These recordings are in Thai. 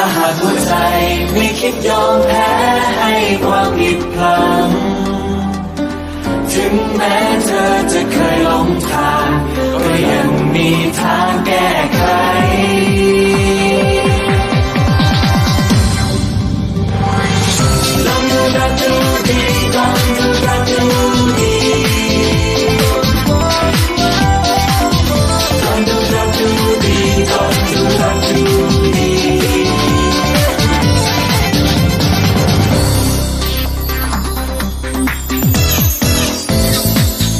าหากหัวใจไม่คิดยอมแพ้ให้ความผิดพลังถึงแม้เธอจะเคยหลงทางก็ยังมีท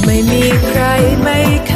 ไม่มีใครไม่เค